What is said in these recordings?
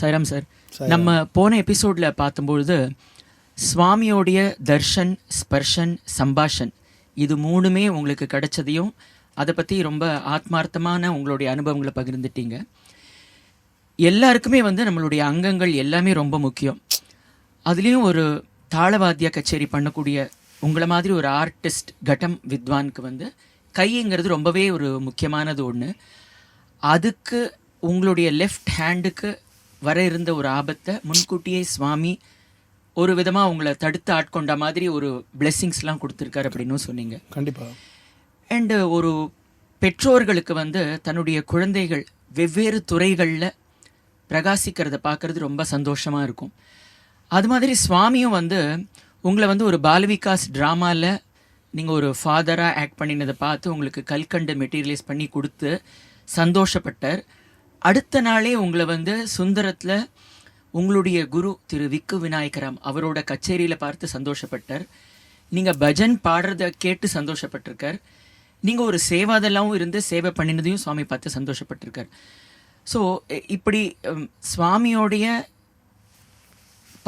Sairam sir நம்ம போன எபிசோட்ல பார்த்தபொழுது சுவாமியோடைய தர்ஷன் ஸ்பர்ஷன் சம்பாஷன் இது மூணுமே உங்களுக்கு கிடைச்சதையும் அதை பற்றி ரொம்ப ஆத்மார்த்தமான உங்களுடைய அனுபவங்களை பகிர்ந்துட்டீங்க. எல்லாருக்குமே வந்து நம்மளுடைய அங்கங்கள் எல்லாமே ரொம்ப முக்கியம். அதுலேயும் ஒரு தாளவாத்திய கச்சேரி பண்ணக்கூடிய உங்களை மாதிரி ஒரு ஆர்டிஸ்ட் கட்டம் வித்வானுக்கு வந்து கைங்கிறது ரொம்பவே ஒரு முக்கியமானது ஒன்று அதுக்கு உங்களுடைய லெஃப்ட் ஹேண்டுக்கு வர இருந்த ஒரு ஆபத்தை முன்கூட்டியே சுவாமி ஒரு விதமாக உங்களை தடுத்து ஆட்கொண்ட மாதிரி ஒரு பிளெஸ்ஸிங்ஸ்லாம் கொடுத்துருக்காரு அப்படின்னு சொன்னீங்க. கண்டிப்பாக அண்டு ஒரு பெற்றோர்களுக்கு வந்து தன்னுடைய குழந்தைகள் வெவ்வேறு துறைகளில் பிரகாசிக்கிறத பார்க்கறது ரொம்ப சந்தோஷமாக இருக்கும். அது மாதிரி சுவாமியும் வந்து உங்களை வந்து ஒரு பாலவிகாஸ் ட்ராமாவில் நீங்கள் ஒரு ஃபாதராக ஆக்ட் பண்ணினதை பார்த்து உங்களுக்கு கல்கண்டு மெட்டீரியலைஸ் பண்ணி கொடுத்து சந்தோஷப்பட்டார். அடுத்த நாளே உங்களை வந்து சுந்தரத்தில் உங்களுடைய குரு திரு விக்கு விநாயகராம் அவரோட கச்சேரியில் பார்த்து சந்தோஷப்பட்டார். நீங்கள் பஜன் பாடுறத கேட்டு சந்தோஷப்பட்டிருக்கார். நீங்கள் ஒரு சேவாதெல்லாம் இருந்து சேவை பண்ணினதையும் சுவாமி பார்த்து சந்தோஷப்பட்டிருக்கார். ஸோ இப்படி சுவாமியோடைய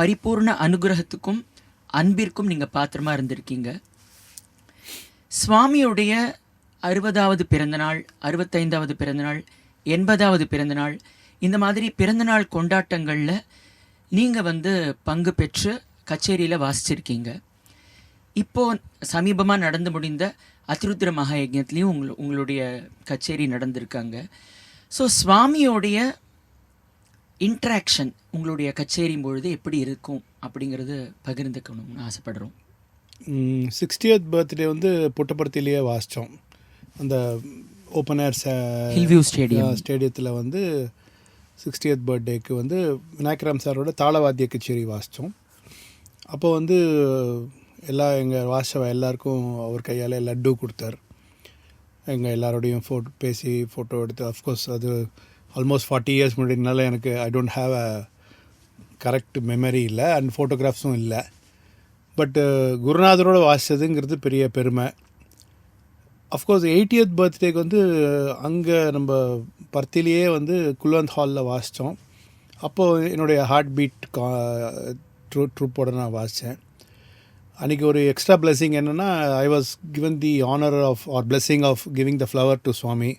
பரிபூர்ண அனுகிரகத்துக்கும் அன்பிற்கும் நீங்கள் பாத்திரமா இருந்திருக்கீங்க. சுவாமியுடைய அறுபதாவது பிறந்தநாள் அறுபத்தைந்தாவது பிறந்தநாள் எண்பதாவது பிறந்தநாள். இந்த மாதிரி பிறந்தநாள் கொண்டாட்டங்களில் நீங்கள் வந்து பங்கு பெற்று கச்சேரியில் வாசிச்சிருக்கீங்க. இப்போது சமீபமாக நடந்து முடிந்த அதிருத்ர மகா உங்கள் உங்களு உங்களுடைய கச்சேரி நடந்திருக்காங்க. ஸோ சுவாமியோடைய இன்ட்ராக்ஷன் உங்களுடைய கச்சேரி பொழுது எப்படி இருக்கும் அப்படிங்கிறது பகிர்ந்துக்கணும்னு ஆசைப்படுறோம். சிக்ஸ்டியத் பர்த்டே வந்து புட்டபர்த்திலேயே வாசித்தோம் அந்த ஓப்பன் ஏர் ஹில்வியூ ஸ்டேடியம் ஸ்டேடியத்தில் வந்து சிக்ஸ்டியத் பர்த்டேக்கு வந்து விநாயகராம் சாரோட தாளவாத்திய கச்சேரி வாசித்தோம் அப்போ வந்து எல்லா எங்கள் வாசவ எல்லாருக்கும் அவர் கையால் லட்டு கொடுத்தார். எங்கள் எல்லாரோடையும் ஃபோட்டோ பேசி ஃபோட்டோ எடுத்து அஃப்கோர்ஸ் அது ஆல்மோஸ்ட் ஃபார்ட்டி இயர்ஸ் முன்னாடினால எனக்கு I don't have a correct memory இல்லை அண்ட் ஃபோட்டோகிராஃப்ஸும் இல்லை. பட்டு குருநாதரோட வாசிச்சதுங்கிறது பெரிய பெருமை. அஃப்கோர்ஸ் எயிட்டியத் பர்த்டேக்கு வந்து அங்கே நம்ம பர்த்திலேயே வந்து குல்வந்த் ஹாலில் வாசித்தோம் அப்போது என்னுடைய ஹார்ட் பீட் கா ட்ரூ ட்ரூப்போட நான் வாசித்தேன் அன்றைக்கி ஒரு எக்ஸ்ட்ரா blessing என்னென்னா I was given the honour of or blessing of giving the flower to Swami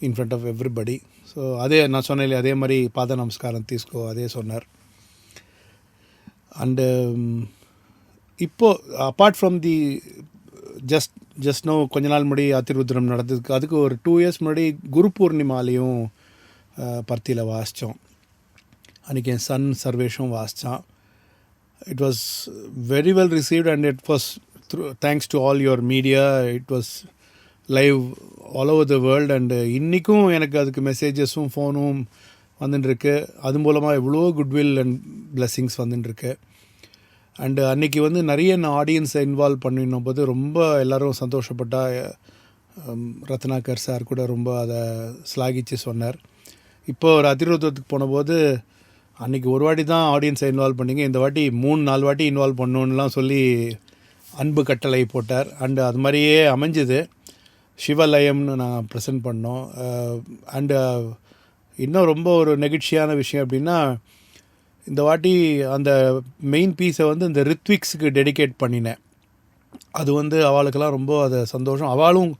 in front of everybody so அதே நான் சொன்னேன் அதே மாதிரி பாத நமஸ்காரம் தீஸ்கோ அதே சொன்னார். அண்டு இப்போது apart from the just just no கொஞ்ச நாள் முன்னாடி அதிருத்ரம் நடந்ததுக்கு அதுக்கு ஒரு டூ இயர்ஸ் முன்னாடி குரு பூர்ணிமாலையும் பர்த்தியில் வாசித்தோம் அன்றைக்கி என் சன் சர்வேஷும் வாசித்தான் it was very well received and it was through thanks to all your media it was live all over the world and இன்றைக்கும் எனக்கு அதுக்கு மெசேஜஸும் ஃபோனும் வந்துட்டுருக்கு அது மூலமாக எவ்வளோ குட்வில் அண்ட் பிளெஸ்ஸிங்ஸ் வந்துட்டுருக்கு அண்டு அன்றைக்கி வந்து நிறைய நான் ஆடியன்ஸை இன்வால்வ் பண்ணினும் போது ரொம்ப எல்லோரும் சந்தோஷப்பட்டா ரத்னாகர் சார் கூட ரொம்ப அதை ஸ்லாகிச்சு சொன்னார். இப்போ ஒரு அதிரோதத்துக்கு போனபோது அன்றைக்கி ஒரு வாட்டி தான் ஆடியன்ஸை இன்வால்வ் பண்ணிங்க. இந்த வாட்டி மூணு நாலு வாட்டி இன்வால்வ் பண்ணணுன்னுலாம் சொல்லி அன்பு கட்டளை போட்டார். அண்டு அது மாதிரியே அமைஞ்சுது. சிவலயம்னு நான் ப்ரெசென்ட் பண்ணோம். அண்டு இன்னும் ரொம்ப ஒரு நெகிழ்ச்சியான விஷயம் அப்படின்னா இந்த வாட்டி அந்த மெயின் பீஸை வந்து இந்த ரித்விக்ஸுக்கு டெடிகேட் பண்ணினேன். அது வந்து அவளுக்கெல்லாம் ரொம்ப அது சந்தோஷம். அவளும்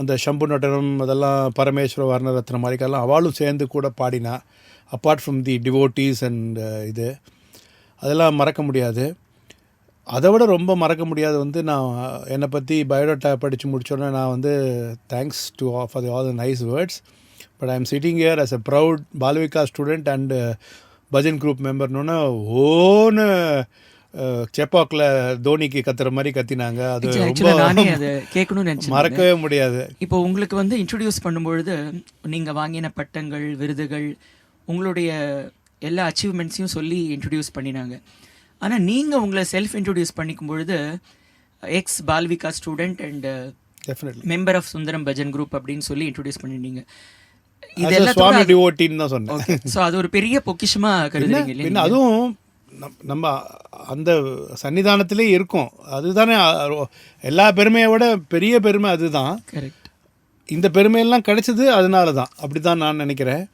அந்த சம்பு நடனம் அதெல்லாம் பரமேஸ்வர வர்ணரத்ன மாதிரிக்கெல்லாம் அவளும் சேர்ந்து கூட பாடினா apart from the devotees and இது அதெல்லாம் மறக்க முடியாது. அதை விட ரொம்ப மறக்க முடியாது வந்து நான் என்னை பற்றி பயோடேட்டா படித்து முடிச்சோடனே நான் வந்து thanks to for the all the nice words but I am sitting here as a proud Balvikas student and bhajan group மெம்பர்னு ஓன்னு செப்பாக்கில் தோனிக்கு கத்துற மாதிரி கத்தினாங்க. அது நானே அதை கேட்கணும்னு நினச்சேன் மறக்கவே முடியாது. இப்போ உங்களுக்கு வந்து இன்ட்ரடியூஸ் பண்ணும்பொழுது நீங்கள் வாங்கின பட்டங்கள் விருதுகள் உங்களுடைய எல்லா அச்சீவ்மெண்ட்ஸையும் சொல்லி இன்ட்ரடியூஸ் பண்ணினாங்க. ஆனால் நீங்கள் உங்களை செல்ஃப் இன்ட்ரடியூஸ் பண்ணிக்கும் பொழுது ex Balvikas student and member of Sundaram bhajan group அப்படின்னு சொல்லி இன்ட்ரடியூஸ் பண்ணிருந்தீங்க. இது சுவாமி டிவோட்டின்னு தான் சொன்னேன். ஸோ அது ஒரு பெரிய பொக்கிஷமா கருதுறீங்க இல்லையா அதுவும் நம்- நம்ம அந்த சன்னிதானத்திலே இருக்கோம். அதுதானே எல்லா பெருமையை விட பெரிய பெருமை அதுதான். கரெக்ட் இந்த பெருமையெல்லாம் கிடைச்சது அதனால தான் அப்படி தான் நான் நினைக்கிறேன்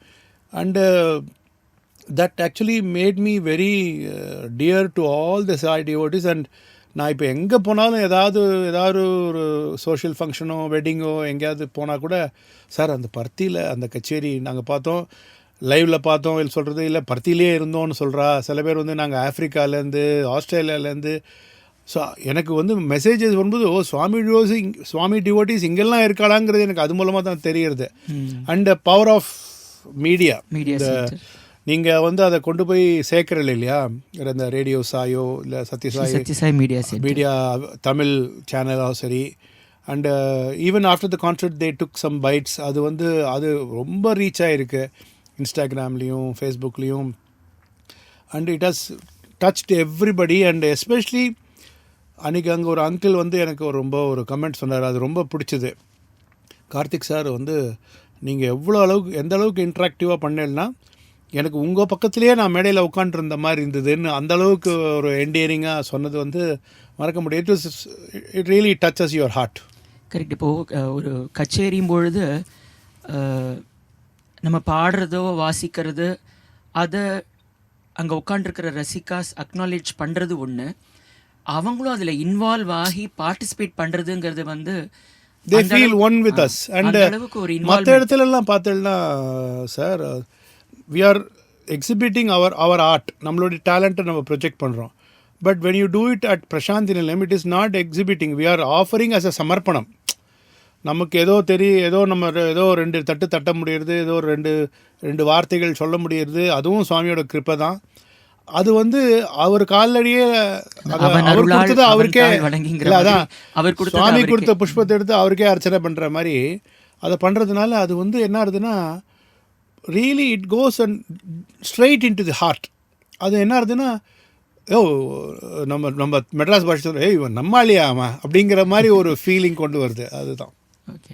and actually made me very uh, dear to all the Sai devotees and நான் இப்போ எங்கே போனாலும் ஏதாவது ஏதாவது ஒரு சோஷியல் ஃபங்க்ஷனோ வெட்டிங்கோ எங்கேயாவது போனால் கூட சார் அந்த பர்த்தியில் அந்த கச்சேரி நாங்கள் பார்த்தோம். லைவில் பார்த்தோம். இல்லை சொல்கிறது இல்லை பர்த்திலே இருந்தோம்னு சொல்கிறா சில பேர் வந்து நாங்கள் ஆஃப்ரிக்காலேருந்து ஆஸ்திரேலியாலேருந்து. ஸோ எனக்கு வந்து மெசேஜஸ் வரும்போது ஓ சுவாமி டிவோஸ் சுவாமி டிவோட்டிஸ் இங்கெல்லாம் இருக்காளாங்கிறது எனக்கு அது மூலமாக தான் தெரியுறது. And power of media media நீங்கள் வந்து அதை கொண்டு போய் சேர்க்குறல இல்லையா? இந்த ரேடியோ சாயோ இல்லை சத்யசாய் சத்யசாய் மீடியா மீடியா தமிழ் சேனலாக சரி. And even after the concert they took some bites அது வந்து அது ரொம்ப ரீச் ஆகிருக்கு இன்ஸ்டாகிராம்லேயும் ஃபேஸ்புக்லேயும் and it has touched everybody and especially அன்றைக்கி அங்கே ஒரு அங்கிள் வந்து எனக்கு ஒரு ரொம்ப ஒரு கமெண்ட் சொன்னார். அது ரொம்ப பிடிச்சது. கார்த்திக் சார் வந்து நீங்கள் எவ்வளோ அளவுக்கு எந்த அளவுக்கு இன்ட்ராக்டிவாக பண்ணேன்னா எனக்கு உங்கள் பக்கத்துலேயே நான் மேடையில் உட்காண்ட்ருந்த மாதிரி இருந்ததுன்னு அந்த அளவுக்கு ஒரு என்டியரிங்காக சொன்னது வந்து மறக்க முடியும் it was it really touches your heart correct இப்போது ஒரு கச்சேரியும் பொழுது நம்ம பாடுறதோ வாசிக்கிறது அதை அங்கே உட்காண்டிருக்கிற ரசிகாஸ் அக்னாலேஜ் பண்ணுறது ஒன்று அவங்களும் அதில் இன்வால்வ் ஆகி பார்ட்டிசிபேட் பண்ணுறதுங்கிறது வந்து they feel one with us and அளவுக்கு ஒரு மற்ற involvement. இடத்துலலாம் பார்த்தேன்னா sir we are exhibiting our our art நம்மளுடைய டேலண்ட்டை நம்ம ப்ரொஜெக்ட் பண்ணுறோம் but when you do it at Prasanthi Nilayam it is not exhibiting we are offering as a சமர்ப்பணம் நமக்கு ஏதோ தெரிய ஏதோ நம்ம ஏதோ ரெண்டு தட்டு தட்ட முடியுறது ஏதோ ரெண்டு ரெண்டு வார்த்தைகள் சொல்ல முடியுறது அதுவும் சுவாமியோட கிருப்பை தான். அது வந்து அவர் காலடியே அவர் கொடுத்தது அவருக்கே இல்ல, அதான். சுவாமி. கொடுத்த புஷ்பத்தை எடுத்து அவருக்கே அர்ச்சனை பண்ணுற மாதிரி அதை பண்ணுறதுனால அது வந்து என்ன ஆகுதுன்னா really it goes and straight in to the heart அது என்ன ஆகுதுன்னா ஓ நம்ம நம்ம மெட்ராஸ் பாஷை ஏய் இவன் நம்மாளியா அவன்? அப்படிங்கிற மாதிரி ஒரு ஃபீலிங் கொண்டு வருது. அதுதான். ஓகே.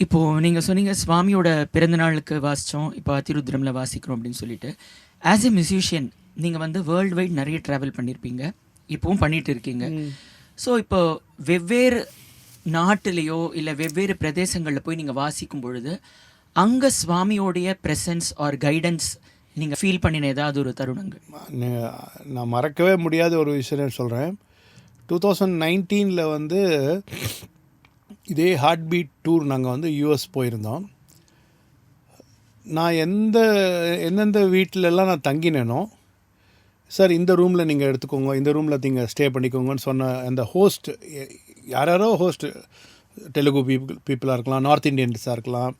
இப்போது நீங்கள் சொன்னீங்க சுவாமியோட பிறந்த நாளுக்கு வாசித்தோம் இப்போ அதிருத்ரமில் வாசிக்கிறோம் அப்படின்னு சொல்லிட்டு. ஆஸ் எ மியூசிஷியன் நீங்கள் வந்து வேர்ல்டு வைட் நிறைய ட்ராவல் பண்ணியிருப்பீங்க இப்போவும் பண்ணிட்டு இருக்கீங்க. ஸோ இப்போ வெவ்வேறு நாட்டிலேயோ இல்லை வெவ்வேறு பிரதேசங்களில் போய் நீங்கள் வாசிக்கும் பொழுது அங்கே சுவாமியோடைய ப்ரெசன்ஸ் ஆர் கைடன்ஸ் நீங்கள் ஃபீல் பண்ணின ஏதாவது ஒரு தருணங்கள்? நான் மறக்கவே முடியாத ஒரு விஷயம் சொல்கிறேன் டூ தௌசண்ட் நைன்டீனில் வந்து இதே ஹார்ட் பீட் டூர் நாங்கள் வந்து யூஎஸ் போயிருந்தோம். நான் எந்த எந்தெந்த வீட்டிலலாம் நான் தங்கினேனோ சார் இந்த ரூமில் நீங்கள் எடுத்துக்கோங்க இந்த ரூமில் நீங்கள் ஸ்டே பண்ணிக்கோங்கன்னு சொன்ன அந்த ஹோஸ்ட் யாராரோ ஹோஸ்ட் தெலுங்கு பீப்புள் பீப்புளாக இருக்கலாம் நார்த் இந்தியன்ஸாக இருக்கலாம்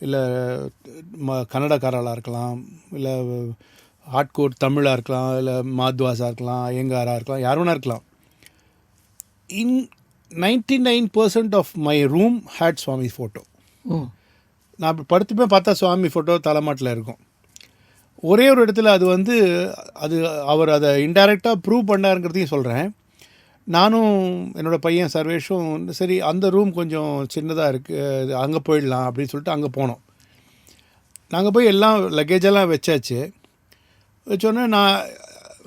இல்லை ம கன்னடக்காரலாக இருக்கலாம் இல்லை ஹாட்கோட் தமிழாக இருக்கலாம் இல்லை மாத்வாஸாக இருக்கலாம் ஐயங்காராக இருக்கலாம் யார் வேணா இருக்கலாம் in ninety nine percent of my room had Swami photo நான் அப்படி படுத்துப்பே பார்த்தா சுவாமி ஃபோட்டோ தலைமாட்டில் இருக்கும். ஒரே ஒரு இடத்துல அது வந்து அது அவர் அதை இன்டைரக்டாக ப்ரூவ் பண்ணாருங்கிறதையும் சொல்கிறேன் நானும் என்னோடய பையன் சர்வேஷும் சரி அந்த ரூம் கொஞ்சம் சின்னதாக இருக்குது அங்கே போயிடலாம் அப்படின்னு சொல்லிட்டு அங்கே போனோம். நாங்கள் போய் எல்லாம் லக்கேஜெல்லாம் வச்சாச்சு. வச்சோன்னே நான்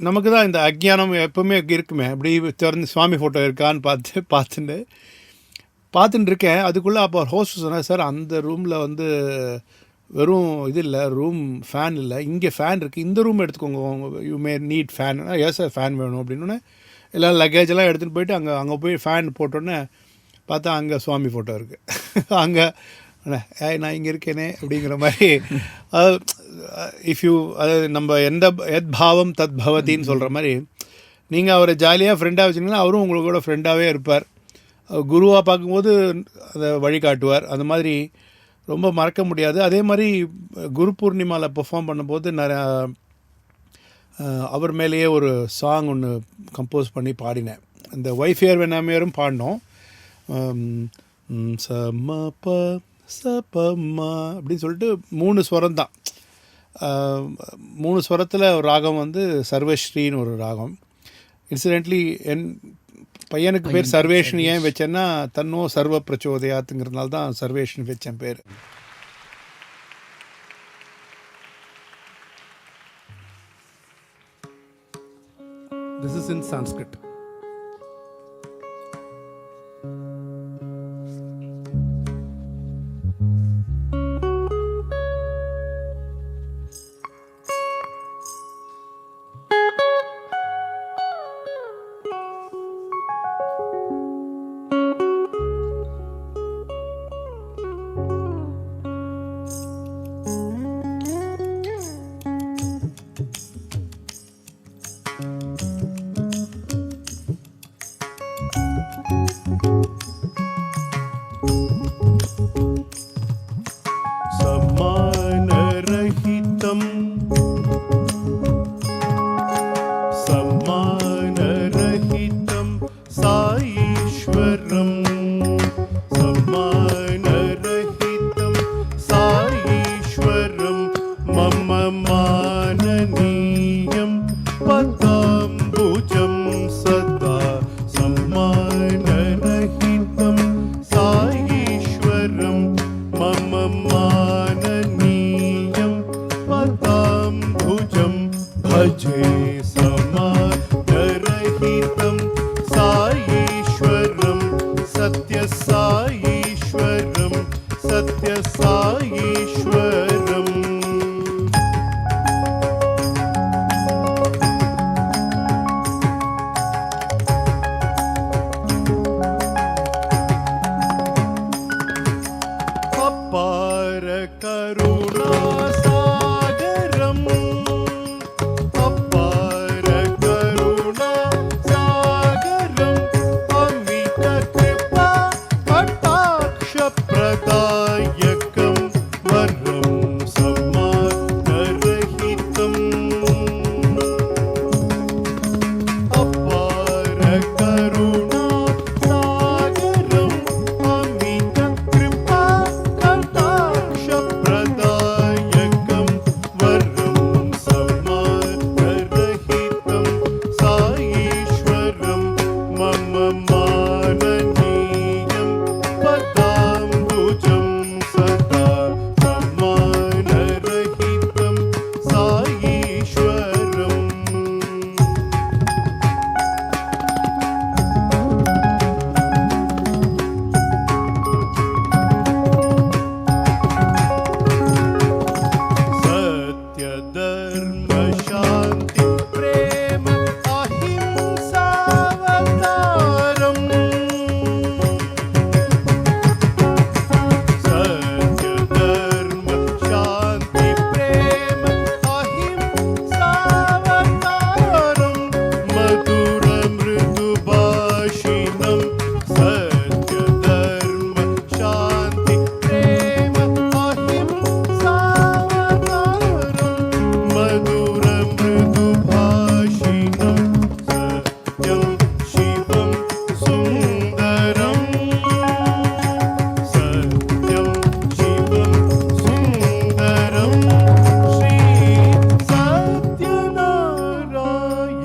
நமக்கு தான் இந்த அக்ஞானம் எப்பவுமே இருக்குமே. அப்படி திறந்து சுவாமி ஃபோட்டோ இருக்கான்னு பார்த்து பார்த்துட்டு பார்த்துட்டு இருக்கேன். அதுக்குள்ளே அப்போ ஹோஸ்ட் சொன்னார் சார் அந்த ரூமில் வந்து வெறும் இது இல்லை ரூம் ஃபேன் இல்லை. இங்கே ஃபேன் இருக்குது இந்த ரூம் எடுத்துக்கோங்க. யூ மே நீட் ஃபேன் ஏன் சார் ஃபேன் வேணும். அப்படின்னு எல்லாம் லக்கேஜ் எல்லாம் எடுத்துகிட்டு போயிட்டு அங்கே அங்கே போய் ஃபேன் போட்டோன்னே பார்த்தா அங்கே சுவாமி ஃபோட்டோ இருக்குது அங்கே நான் இங்கே இருக்கேனே அப்படிங்கிற மாதிரி. இஃப் யூ அது நம்ம எந்த எத் பாவம் தத் பவதின்னு சொல்கிற மாதிரி நீங்கள் அவரை ஜாலியாக ஃப்ரெண்டாக வச்சிங்கன்னா அவரும் உங்களுக்கு ஃப்ரெண்டாகவே இருப்பார். குருவாக பார்க்கும்போது அதை வழிகாட்டுவார் அந்த மாதிரி ரொம்ப மறக்க முடியாது. அதே மாதிரி குரு பூர்ணிமாவில் பெர்ஃபார்ம் பண்ணும்போது நிறையா அவர் மேலேயே ஒரு சாங் ஒன்று கம்போஸ் பண்ணி பாடினேன். இந்த ஒய்ஃபியர் வெனாமியரும் பாடினோம். உம், உம், ச ம ப ச ப ம அப்படின்னு சொல்லிட்டு மூணு ஸ்வரம் தான். மூணு ஸ்வரத்தில் ஒரு ராகம் வந்து சர்வஸ்ரீன்னு ஒரு ராகம். இன்சிடென்ட்லி என் பையனுக்கு பேர் சர்வேஷன் ஏன் வச்சேன்னா தன்னோ சர்வ பிரச்சோதயாத்துங்கிறதுனால தான் சர்வேஷன் வச்சேன் பேர். In Sanskrit. साईश्वरं सत्यसाईश्वरं सत्यसाईश्वरम्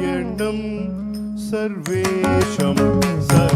வேண்டும் சர்வேஷம் சர்வ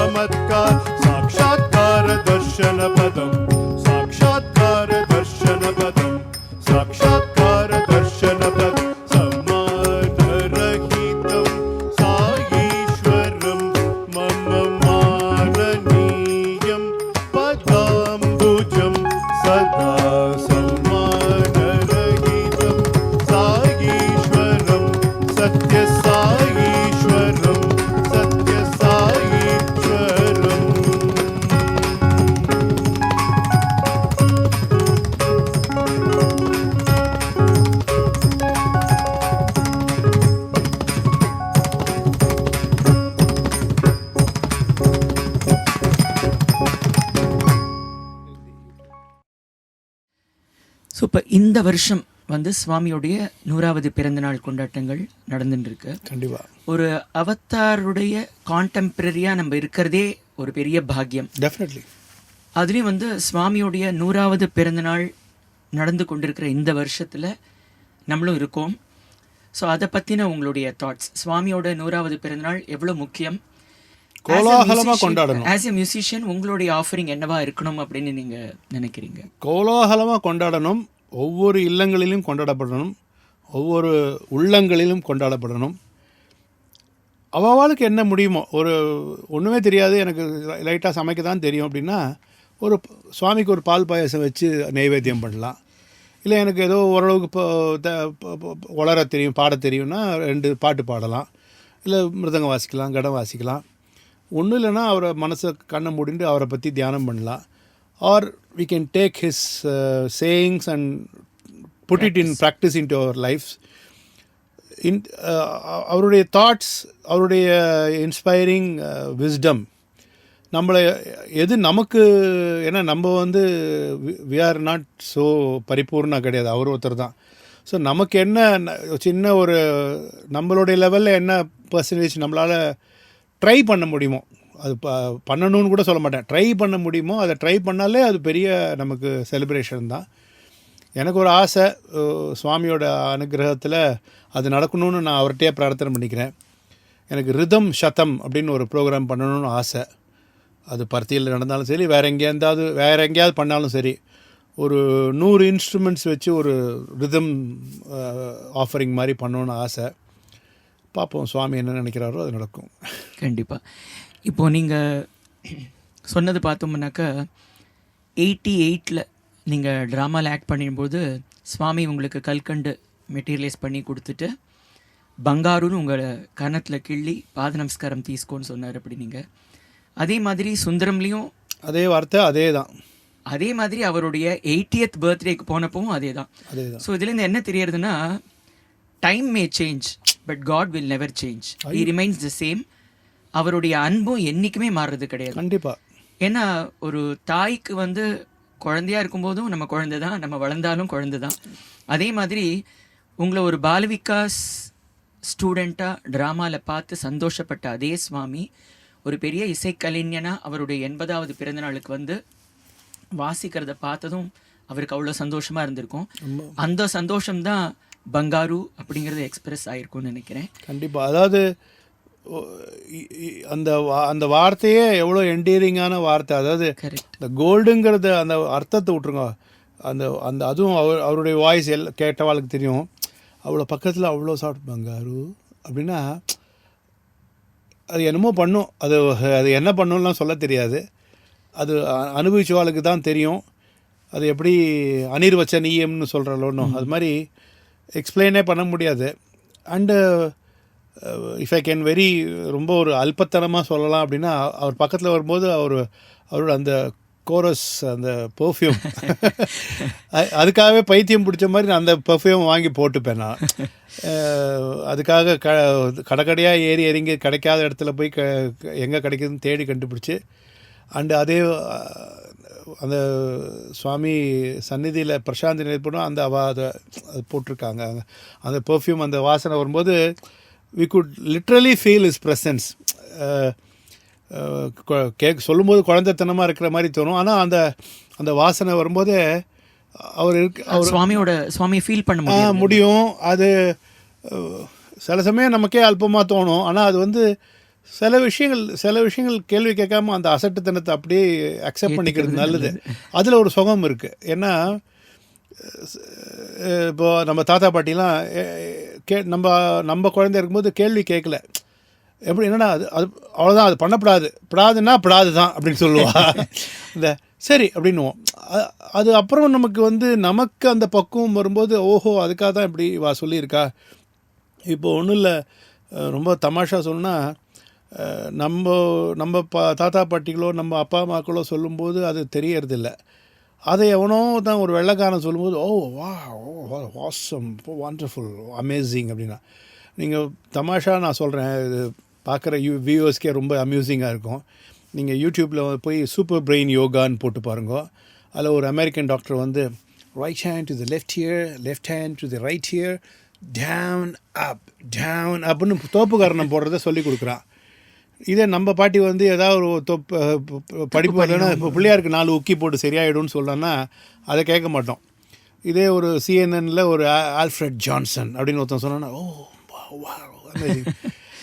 இப்போ இந்த வருஷம் வந்து சுவாமியுடைய நூறாவது பிறந்தநாள் கொண்டாட்டங்கள் நடந்துட்டு இருக்கு கண்டிப்பாக ஒரு அவத்தாருடைய கான்டெம்பரரியாக நம்ம இருக்கிறதே ஒரு பெரிய பாக்கியம். டெஃபினெட்லி அதுலேயும் வந்து சுவாமியுடைய நூறாவது பிறந்தநாள் நடந்து கொண்டிருக்கிற இந்த வருஷத்தில் நம்மளும் இருக்கோம். ஸோ அதை பற்றின உங்களுடைய தாட்ஸ் சுவாமியோட நூறாவது பிறந்தநாள் எவ்வளோ முக்கியம்? கோலாகலமா கொண்டாடணும். ஆஸ் எ மியூசிஷியன் உங்களுடைய ஆஃபரிங் என்னவா இருக்கணும் அப்படின்னு நீங்கள் நினைக்கிறீங்க? கோலாகலமாக கொண்டாடணும். ஒவ்வொரு இல்லங்களிலும் கொண்டாடப்படணும். ஒவ்வொரு உள்ளங்களிலும் கொண்டாடப்படணும். அவாளுக்கு என்ன முடியுமோ ஒரு ஒன்றுமே தெரியாது எனக்கு லைட்டாக சமைக்க தான் தெரியும் அப்படின்னா ஒரு சுவாமிக்கு ஒரு பால் பாயாசம் வச்சு நைவேத்தியம் பண்ணலாம். இல்லை எனக்கு ஏதோ ஓரளவுக்கு இப்போ உளர தெரியும் பாட தெரியும்னா ரெண்டு பாட்டு பாடலாம். இல்லை மிருதங்கம் வாசிக்கலாம் கடம் வாசிக்கலாம். ஒன்றும் இல்லைன்னா அவரை மனசை கண்ணை மூடிட்டு அவரை பற்றி தியானம் பண்ணலாம். Or we can take his uh, sayings and put it in practice. into our lives. In அவருடைய தாட்ஸ் அவருடைய இன்ஸ்பைரிங் விஸ்டம் நம்மளை எது நமக்கு ஏன்னா நம்ம வந்து வி ஆர் நாட் ஸோ பரிபூர்ணா கிடையாது. அவர் ஒருத்தர் தான். ஸோ நமக்கு என்ன சின்ன ஒரு நம்மளுடைய லெவலில் என்ன பர்சன்டேஜ் நம்மளால் ட்ரை பண்ண முடியுமோ அது ப பண்ணணும்னு கூட சொல்ல மாட்டேன். ட்ரை பண்ண முடியுமோ அதை ட்ரை பண்ணாலே அது பெரிய நமக்கு செலிப்ரேஷன் தான். எனக்கு ஒரு ஆசை சுவாமியோட அனுகிரகத்தில் அது நடக்கணும்னு நான் அவர்கிட்டயே பிரார்த்தனை பண்ணிக்கிறேன். எனக்கு ரிதம் சதம் அப்படின்னு ஒரு ப்ரோக்ராம் பண்ணணும்னு ஆசை. அது பருத்தியில் நடந்தாலும் சரி வேறு எங்கேயாவது வேறு எங்கேயாவது பண்ணாலும் சரி. ஒரு நூறு இன்ஸ்ட்ருமெண்ட்ஸ் வச்சு ஒரு ரிதம் ஆஃபரிங் மாதிரி பண்ணணும்னு ஆசை. பார்ப்போம் சுவாமி என்ன நினைக்கிறாரோ அது நடக்கும். கண்டிப்பாக இப்போ நீங்கள் சொன்னது பார்த்தோம்னாக்கா எயிட்டி எயிட்டில் நீங்கள் ட்ராமாவில் ஆக்ட் பண்ணும்போது சுவாமி உங்களுக்கு கல்கண்டு மெட்டீரியலைஸ் பண்ணி கொடுத்துட்டு பங்காருன்னு உங்களை கன்னத்தில் கிள்ளி பாத நமஸ்காரம் தீஸ்கோன்னு சொன்னார் அப்படி நீங்கள் அதே மாதிரி சுந்தரம்லேயும் அதே வார்த்தை அதே தான் அதே மாதிரி அவருடைய எயிட்டியத் பர்த்டேக்கு போனப்பவும் அதே தான் ஸோ இதுலேருந்து என்ன தெரியறதுன்னா time may change but God will never change he remains the same அவருடைய அன்பும் என்றைக்குமே மாறுறது கிடையாது. கண்டிப்பாக ஏன்னா ஒரு தாய்க்கு வந்து குழந்தையா இருக்கும்போதும் நம்ம குழந்தை தான் நம்ம வளர்ந்தாலும் குழந்தை தான் அதே மாதிரி உங்களை ஒரு பாலவிகாஸ் ஸ்டூடெண்ட்டாக ட்ராமாவில் பார்த்து சந்தோஷப்பட்ட அதே சுவாமி ஒரு பெரிய இசைக்கலைஞனா அவருடைய எண்பதாவது பிறந்த நாளுக்கு வந்து வாசிக்கிறத பார்த்ததும் அவருக்கு அவ்வளோ சந்தோஷமாக இருந்திருக்கும். அந்த சந்தோஷம்தான் பங்காரு அப்படிங்கிறது எக்ஸ்பிரஸ் ஆயிருக்கும்னு நினைக்கிறேன். கண்டிப்பாக அதாவது அந்த வா- அந்த வார்த்தையே எவ்வளோ என்டீரிங்கான வார்த்தை. அதாவது இந்த கோல்டுங்கிறத அந்த அர்த்தத்தை விட்ருங்க அந்த அந்த அதுவும் அவர் அவருடைய வாய்ஸ் எல் கேட்டவாளுக்கு தெரியும். அவ்வளோ பக்கத்தில் அவ்வளோ சாப்பிட்டு பங்காரு. அப்படின்னா அது என்னமோ பண்ணும். அது அது என்ன பண்ணும்லாம் சொல்ல தெரியாது. அது அனுபவிச்சவாளுக்கு தான் தெரியும். அது எப்படி அனிர்வச்ச நீயம்னு சொல்கிறோன்னு அது மாதிரி எக்ஸ்பிளைனே பண்ண முடியாது. And if I can very ரொம்ப ஒரு அல்பத்தனமாக சொல்லலாம் அப்படின்னா அவர் பக்கத்தில் வரும்போது அவர் அவரோட அந்த கோரஸ் அந்த பெர்ஃப்யூம் அதுக்காகவே பைத்தியம் பிடிச்ச மாதிரி நான் அந்த பெர்ஃப்யூம் வாங்கி போட்டுப்பேன் நான். அதுக்காக க கடைக்கடையாக ஏறி இறங்கி கிடைக்காத இடத்துல போய் க எங்கே கிடைக்குதுன்னு தேடி கண்டுபிடிச்சி அண்டு அதே அந்த சுவாமி சந்நிதியில் பிரசாந்தி நிலைப்படும் அந்த அவ அதை போட்டிருக்காங்க. அந்த பெர்ஃப்யூம் அந்த வாசனை வரும்போது we could literally feel his presence cake சொல்லும்போது குழந்தைத்தனமாக இருக்கிற மாதிரி தோணும். ஆனால் அந்த அந்த வாசனை வரும்போதே அவர் இருக்கு அவர் சுவாமியோட சுவாமியை ஃபீல் பண்ண முடியும். அது சில சமயம் நமக்கே அல்பமாக தோணும். ஆனால் அது வந்து சில விஷயங்கள் சில விஷயங்கள் கேள்வி கேட்காம அந்த அசட்டுத்தனத்தை அப்படியே அக்செப்ட் பண்ணிக்கிறது நல்லது. அதில் ஒரு சுகம் இருக்குது ஏன்னா அஹ், இப்போ நம்ம தாத்தா பாட்டிலாம் கே நம்ம நம்ம குழந்தை இருக்கும்போது கேள்வி கேட்கல. எப்படி என்னடா அது அது அவ்வளோதான் அது பண்ணப்படாது. படாதுன்னா படாது தான் அப்படின்னு சொல்லுவா. இந்த சரி அப்படின்னுவோம். அது அப்புறம் நமக்கு வந்து நமக்கு அந்த பக்குவம் வரும்போது ஓஹோ அதுக்காக தான் இப்படி வா சொல்லியிருக்கா. இப்போ ஒன்றும் இல்லை. ரொம்ப தமாஷா சொன்னால் நம்ம நம்ம பா தாத்தா பாட்டிகளோ நம்ம அப்பா அம்மாக்களோ சொல்லும்போது அது தெரியறதில்ல. அதை எவனோ தான் ஒரு வெள்ளைக்காரன் சொல்லும்போது ஓ வா ஓ வாசம் வண்டர்ஃபுல் அமேசிங் அப்படின்னா. நீங்கள் தமாஷா நான் சொல்கிறேன் இது பார்க்குற யூ வியூவர்ஸ்க்கே ரொம்ப அம்யூசிங்காக இருக்கும். நீங்கள் யூடியூப்பில் போய் சூப்பர் பிரெயின் யோகான்னு போட்டு பாருங்க. அதில் ஒரு அமெரிக்கன் டாக்டர் வந்து right hand to the left ear left hand to the right ear then up then அப்படின்னு தோப்புக்காரணம் போடுறத சொல்லி கொடுக்குறான். இதே நம்ம பாட்டி வந்து ஏதாவது ஒரு தொப் படிப்பு வரலன்னா இப்போ பிள்ளையாருக்கு நாலு உக்கி போட்டு சரியாயிடும்னு சொல்லலாம்னா அதை கேட்க மாட்டோம். இதே ஒரு சிஎன்என்ல ஒரு ஆல்ஃப்ரெட் ஜான்சன் அப்படின்னு ஒருத்தன் சொன்னான்னா ஓ wow, wow, amazing."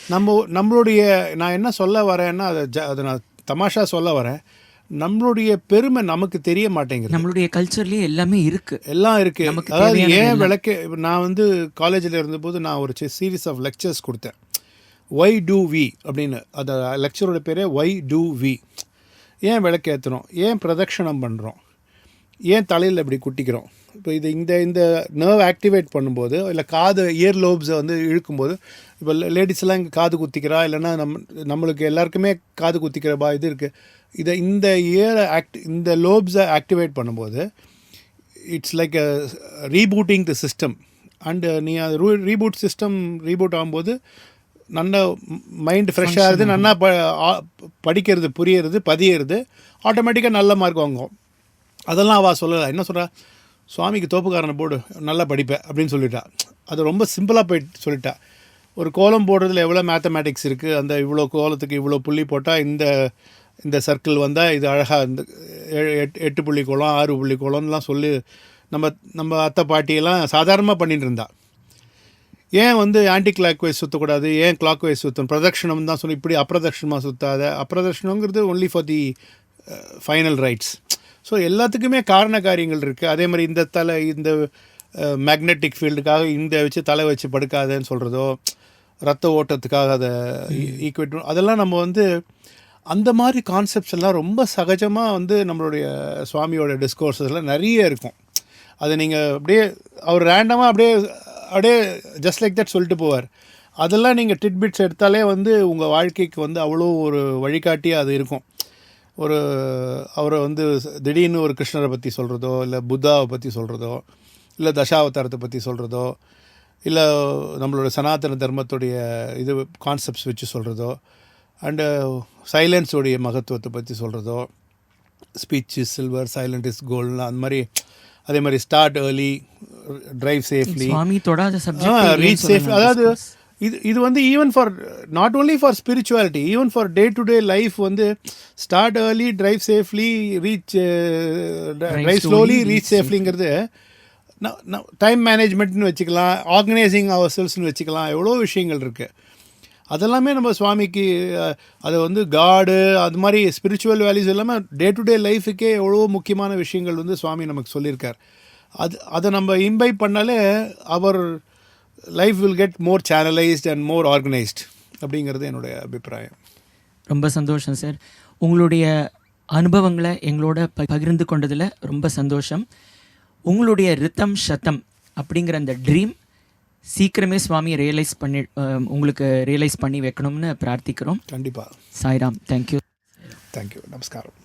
நம்ம நம்மளுடைய நான் என்ன சொல்ல வரேன்னா அதை ஜ அதை நான் தமாஷா சொல்ல வரேன். நம்மளுடைய பெருமை நமக்கு தெரிய மாட்டேங்குது. நம்மளுடைய கல்ச்சர்லயே எல்லாமே இருக்கு. எல்லாம் இருக்கு. நமக்கு அதாவது ஏன். விளக்க நான் வந்து காலேஜில் இருந்தபோது நான் ஒரு சீரீஸ் ஆஃப் லெக்சர்ஸ் கொடுத்தேன். ஒய் டூ வி அப்படின்னு அந்த லெக்சரோட பேரே ஒய் டூ வி ஏன் விளக்கேற்றுறோம் ஏன் பிரதட்சணம் பண்ணுறோம் ஏன் தலையில் இப்படி குட்டிக்கிறோம்? இப்போ இது இந்த இந்த நர்வ் ஆக்டிவேட் பண்ணும்போது இல்லை காது இயர் லோப்ஸை வந்து இழுக்கும்போது இப்போ லேடிஸ்லாம் இங்கே காது குத்திக்கிறா? இல்லைன்னா நம்ம நம்மளுக்கு எல்லாருக்குமே காது குத்திக்கிறப்பா இது இருக்குது இதை இந்த இயரை ஆக்ட் இந்த லோப்ஸை ஆக்டிவேட் பண்ணும்போது it's like rebooting the system and நீ அது ரூ ரீபூட் சிஸ்டம் ரீபூட் ஆகும்போது நல்ல மைண்ட் ஃப்ரெஷ்ஷாக ஆகுது நல்லா ப படிக்கிறது புரியறது பதியறது ஆட்டோமேட்டிக்காக நல்ல மார்க் வாங்குவோம். அதெல்லாம் அவள் சொல்லலை. என்ன சொல்கிறா சுவாமிக்கு தோப்புக்காரனை போடு நல்லா படிப்பேன் அப்படின்னு சொல்லிட்டா. அது ரொம்ப சிம்பிளாக போயிட்டு சொல்லிட்டா. ஒரு கோலம் போடுறதுல எவ்வளோ மேத்தமேட்டிக்ஸ் இருக்குது அந்த இவ்வளோ கோலத்துக்கு இவ்வளோ புள்ளி போட்டால் இந்த இந்த சர்க்கிள் வந்தால் இது அழகாக இந்த எட்டு எட்டு புள்ளி கோலம் ஆறு புள்ளி கோலம்லாம் சொல்லி நம்ம நம்ம அத்தை பாட்டியெல்லாம் சாதாரணமாக பண்ணிட்டு இருந்தா. ஏன் வந்து ஆன்டி கிளாக் வைஸ் சுற்றக்கூடாது ஏன் கிளாக் வைஸ் சுற்றணும் பிரதட்சணம் தான் சொல்லி இப்படி அப்பிரதட்சணமாக சுற்றாத அப்பிரதட்சணங்கிறது only for the final rites so எல்லாத்துக்குமே காரண காரியங்கள் இருக்குது அதே மாதிரி இந்த தலை இந்த மேக்னெட்டிக் ஃபீல்டுக்காக இந்த வச்சு தலை வச்சு படுக்காதேன்னு சொல்கிறதோ ரத்த ஓட்டத்துக்காக அதை ஈக்குவேட் அதெல்லாம் நம்ம வந்து அந்த மாதிரி கான்செப்ட்ஸ் எல்லாம் ரொம்ப சகஜமாக வந்து நம்மளுடைய சுவாமியோட டிஸ்கோர்ஸஸ்லாம் நிறைய இருக்கும். அதை நீங்கள் அப்படியே அவர் ரேண்டமாக அப்படியே அப்படியே ஜஸ்ட் லைக் தட் சொல்லிட்டு போவார். அதெல்லாம் நீங்கள் டிட்பிட்ஸ் எடுத்தாலே வந்து உங்கள் வாழ்க்கைக்கு வந்து அவ்வளோ ஒரு வழிகாட்டியாக அது இருக்கும். ஒரு அவரை வந்து திடீர்னு ஒரு கிருஷ்ணரை பற்றி சொல்கிறதோ இல்லை புத்தாவை பற்றி சொல்கிறதோ இல்லை தசாவதாரத்தை பற்றி சொல்கிறதோ இல்லை நம்மளோட சனாதன தர்மத்துடைய இது கான்செப்ட்ஸ் வச்சு சொல்கிறதோ அண்டு சைலன்ஸோடைய மகத்துவத்தை பற்றி சொல்கிறதோ ஸ்பீச் சில்வர் சைலண்ட் இஸ் கோல்டுலாம் அந்த மாதிரி அதே மாதிரி start early drive safely reach safe அதாவது இது இது வந்து even for not only for spirituality even for day to day life வந்து start early drive safely reach drive slowly reach சேஃப்லிங்கிறது time மேனேஜ்மெண்ட்னு வச்சுக்கலாம் ஆர்கனைசிங் அவர் செல்ஸ்னு வச்சுக்கலாம் எவ்வளோ விஷயங்கள் இருக்குது அதெல்லாமே நம்ம சுவாமிக்கு அதை வந்து காடு அது மாதிரி ஸ்பிரிச்சுவல் வேல்யூஸ் எல்லாமே டே டு டே லைஃபுக்கே எவ்வளோ முக்கியமான விஷயங்கள் வந்து சுவாமி நமக்கு சொல்லியிருக்கார். அது அதை நம்ம இம்பை பண்ணாலே our life will get more channelised and more organised அப்படிங்கிறது என்னுடைய அபிப்பிராயம். ரொம்ப சந்தோஷம் சார் உங்களுடைய அனுபவங்களை எங்களோட ப- பகிர்ந்து கொண்டதில் ரொம்ப சந்தோஷம். உங்களுடைய ரித்தம் சத்தம் அப்படிங்கிற அந்த ட்ரீம் சீக்கிரமே சுவாமி ரியலைஸ் பண்ணி உங்களுக்கு ரியலைஸ் பண்ணி வைக்கணும்னு பிரார்த்திக்கிறோம். கண்டிப்பாக சாய்ராம் தேங்க்யூ தேங்க்யூ நமஸ்காரம்.